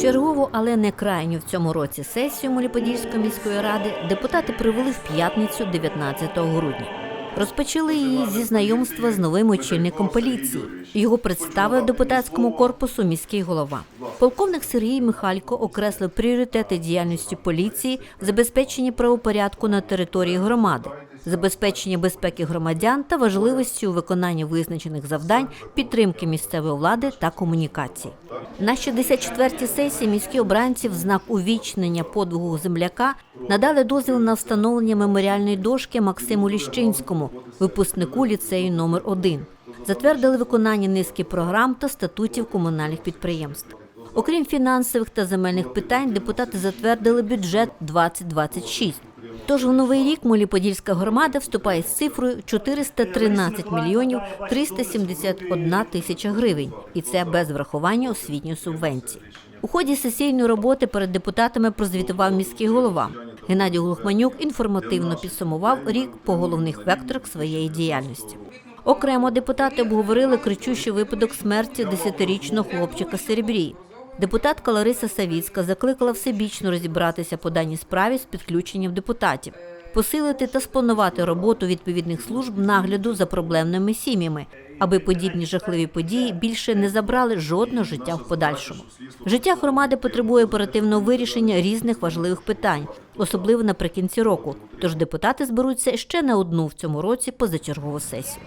Чергову, але не крайню в цьому році сесію Моліподільської міської ради депутати провели в п'ятницю 19 грудня. Розпочали її зі знайомства з новим очільником поліції. Його представив депутатському корпусу міський голова. Полковник Сергій Михалько окреслив пріоритети діяльності поліції в забезпеченні правопорядку на території громади, забезпечення безпеки громадян та важливості у виконанні визначених завдань, підтримки місцевої влади та комунікації. На 64-й сесії міські обранці в знак увічнення подвигу земляка надали дозвіл на встановлення меморіальної дошки Максиму Ліщинському, випускнику ліцею номер 1 Затвердили виконання низки програм та статутів комунальних підприємств. Окрім фінансових та земельних питань, депутати затвердили бюджет 2026. Тож в новий рік Моліподільська громада вступає з цифрою 413 мільйонів 371 тисяча гривень, і це без врахування освітньої субвенції. У ході сесійної роботи перед депутатами прозвітував міський голова. Геннадій Глухманюк інформативно підсумував рік по головних векторах своєї діяльності. Окремо депутати обговорили кричущий випадок смерті 10-річного хлопчика Серебрії. Депутатка Лариса Савіцька закликала всебічно розібратися по даній справі з підключенням депутатів, посилити та спланувати роботу відповідних служб нагляду за проблемними сім'ями, аби подібні жахливі події більше не забрали жодного життя в подальшому. Життя громади потребує оперативного вирішення різних важливих питань, особливо наприкінці року. Тож депутати зберуться ще на одну в цьому році позачергову сесію.